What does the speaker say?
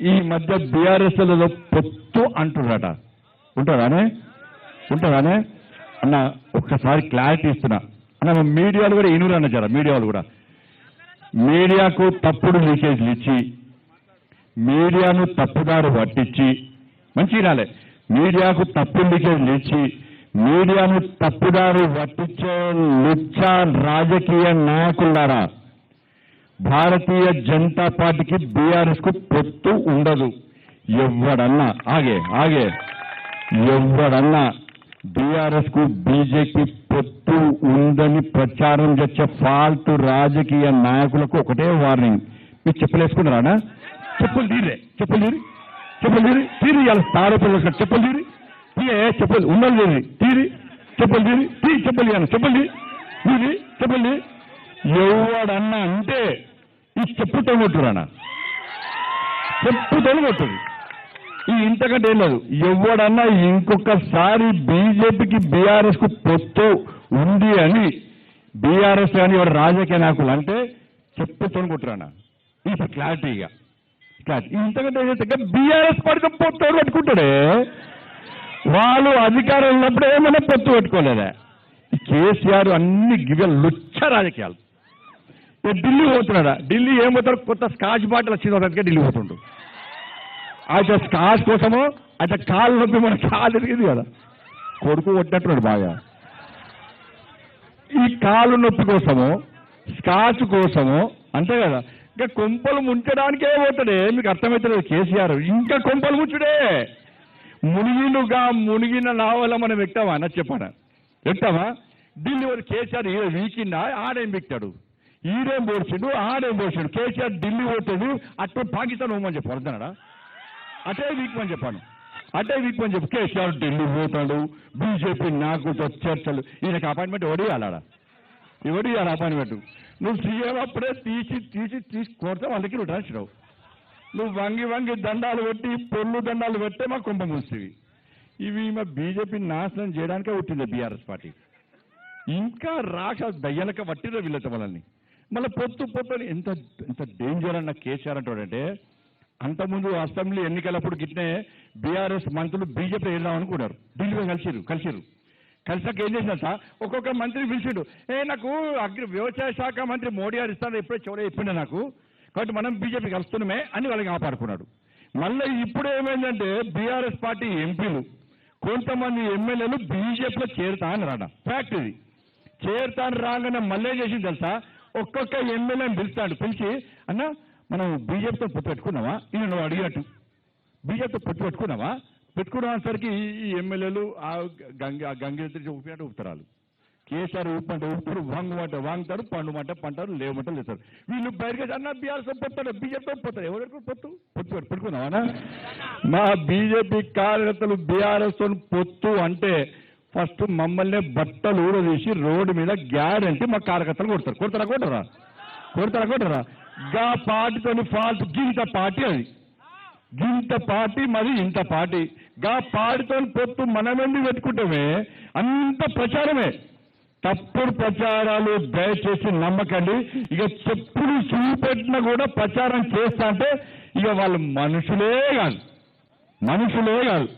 ఈ మధ్య బీఆర్ఎస్లలో పొత్తు అంటున్నారట. ఉంటారానే? ఉంటారానే? అన్న ఒక్కసారి క్లారిటీ ఇస్తున్నా. అన్న మీడియాలు కూడా ఇనురు అన్న జర మీడియాలు కూడా. మీడియాకు తప్పుడు లీకేజ్లు ఇచ్చి మీడియాను తప్పుదారు పట్టించి మంచి వినాలే మీడియాకు తప్పుడు లీకేజ్లు ఇచ్చి మీడియాను తప్పుదారు పట్టించే లుచ్చ రాజకీయ నాయకులారా? భారతీయ జనతా పార్టీకి బీఆర్ఎస్కు పొత్తు ఉండదు. ఎవడన్నా ఆగే ఆగే. ఎవడన్నా బీఆర్ఎస్కు బీజేపీ పొత్తు ఉందని ప్రచారం చేసే ఫాల్తు రాజకీయ నాయకులకు ఒకటే వార్నింగ్. మీరు చెప్పులేసుకున్నారా చెప్పులు తీరే చెప్పులు తీరి. చెప్పులు తీరి తీరి ఇవాళ తార చెప్పులు తీరి. తీయే చెప్పులు ఉన్నది తీరి తీరి. చెప్పులు తీరి తీ చెప్పులు చెప్పండి చెప్పులు తీరి చెప్పులు ఎవడన్నా అంటే ఈ చెప్పుతో కొట్టురానా చెప్పుతో కొట్టుడు ఈ ఇంతకంటే ఏం లేదు. ఎవడన్నా ఇంకొకసారి బీజేపీకి బీఆర్ఎస్కు పొత్తు ఉంది అని బీఆర్ఎస్ కానీ ఎవరు రాజకీయ నాయకులు అంటే చెప్పు కొట్టురానా ఇది క్లారిటీగా క్లారిటీ ఇంతకంటే ఏం బీఆర్ఎస్ పడితే పొత్తు పెట్టుకుంటాడే? వాళ్ళు అధికారం ఉన్నప్పుడు ఏమైనా పొత్తు పెట్టుకోలేదా? కేసీఆర్ అన్ని గివ్య లుచ్చ రాజకీయాలు. ఢిల్లీ పోతున్నాడా? ఢిల్లీ ఏం పోతాడు? కొత్త స్కాచ్ బాటిల్ వచ్చింది అందుకే ఢిల్లీ పోతుండు. అయితే స్కాచ్ కోసము అయితే కాలు నొప్పి మన కాలు ఎరిగింది కదా. కొడుకు కొట్టినట్టున్నాడు బాగా. ఈ కాలు నొప్పి కోసము స్కాచ్ కోసము అంతే కదా. ఇంకా కొంపలు ముంచడానికే పోతాడే. మీకు అర్థమవుతలేదు కేసీఆర్. ఇంకా కొంపలు ముంచుడే. మునిగినుగా మునిగిన నావల మనం ఎక్తామా అన్న చెప్పానా ఎక్తామా ఢిల్లీ వాడు కేసీఆర్ వీకిందా ఆడేం బిక్తాడు? ఈడేం పోడ్చిండు ఆడేం పోడ్చిండు కేసీఆర్ ఢిల్లీ పోతాడు అట్టే పాకిస్తాన్ పోమని చెప్పు అర్థనాడా అటే వీక్మని చెప్పాను. అటే వీక్మని చెప్పు కేసీఆర్ ఢిల్లీ పోతాడు బీజేపీ నాకు చర్చలు. ఈయనకి అపాయింట్మెంట్ ఎవడు ఇవ్వాలా ఎవడు ఇవ్వాలి అపాయింట్మెంట్? నువ్వు సీఎం అప్పుడే తీసి తీసి తీసి కొడితే వాళ్ళకి నువ్వు రాసినావు నువ్వు వంగి వంగి దండాలు పెట్టి పొల్లు దండాలు పెట్టే మా కుంభ మూసివి ఇవి మా బీజేపీ నాశనం చేయడానికే పుట్టింది బీఆర్ఎస్ పార్టీ. ఇంకా రాక్ష దయ్యలక పట్టిన వీళ్ళతో వాళ్ళని. మళ్ళీ పొత్తు పొత్తు అని ఎంత ఎంత డేంజర్ అన్న కేసీఆర్ అంటాడంటే అంతకుముందు అసెంబ్లీ ఎన్నికలప్పుడు గిట్నే బీఆర్ఎస్ మంత్రులు బీజేపీ వెళ్దాం అనుకున్నారు. ఢిల్లీలో కలిసిరు కలిసిరు కలిసాక ఏం చేసినంత ఒక్కొక్క మంత్రి పిలిచిండు ఏ నాకు అగ్రి వ్యవసాయ శాఖ మంత్రి మోడీ గారు ఇస్తాను ఎప్పుడే చివరి చెప్పిండే నాకు. కాబట్టి మనం బీజేపీ కలుస్తున్నామే అని వాళ్ళకి ఆపాడుకున్నాడు మళ్ళీ ఇప్పుడు ఏమైందంటే బీఆర్ఎస్ పార్టీ ఎంపీలు కొంతమంది ఎమ్మెల్యేలు బీజేపీలో చేరుతా అని రాడ ఫ్యాక్ట్ ఇది. చేరుతాను రాగానే మళ్ళీ చేసింది తెలుసా? ఒక్కొక్క ఎమ్మెల్యేని పిలుస్తాడు పిలిచి అన్న మనం బీజేపీతో పొత్తు పెట్టుకున్నావా? ఈయన నువ్వు అడిగినట్టు బీజేపీతో పొత్తు పెట్టుకున్నావా? పెట్టుకునేసరికి ఈ ఎమ్మెల్యేలు ఆ గంగ గంగేత్రి ఊపినట్టు ఊపుతారు కేసీఆర్ ఊపంటే ఊపుతారు వాంగుమంట వాంగుతారు పండుమంట పంటారు లేవమంట లేస్తారు వీళ్ళు బయటకు అన్న బీఆర్ఎస్ పొత్తాడు బీజేపీతో పొత్తాడు ఎవరు పొత్తు? పొత్తు పెట్టుకున్నావా మా బీజేపీ కార్యకర్తలు బీఆర్ఎస్ పొత్తు అంటే ఫస్ట్ మమ్మల్ని బట్టలు ఊడదీసి రోడ్డు మీద గ్యారంటీ మా కార్యకర్తలు కొడతారు. కొడతారా కొట్టరా? కొడతారా కొట్టరా? గా పార్టీతోని ఫాల్ట్ గింత పార్టీ అది. గింత పార్టీ మరి ఇంత పార్టీ. గా పార్టీతో పొత్తు మనమెండి పెట్టుకుంటామే? అంత ప్రచారమే. తప్పుడు ప్రచారాలు దయచేసి నమ్మకండి. ఇక చెప్పులు చూపెట్టినా కూడా ప్రచారం చేస్తా అంటే ఇక వాళ్ళు మనుషులే కాదు. మనుషులే కాదు.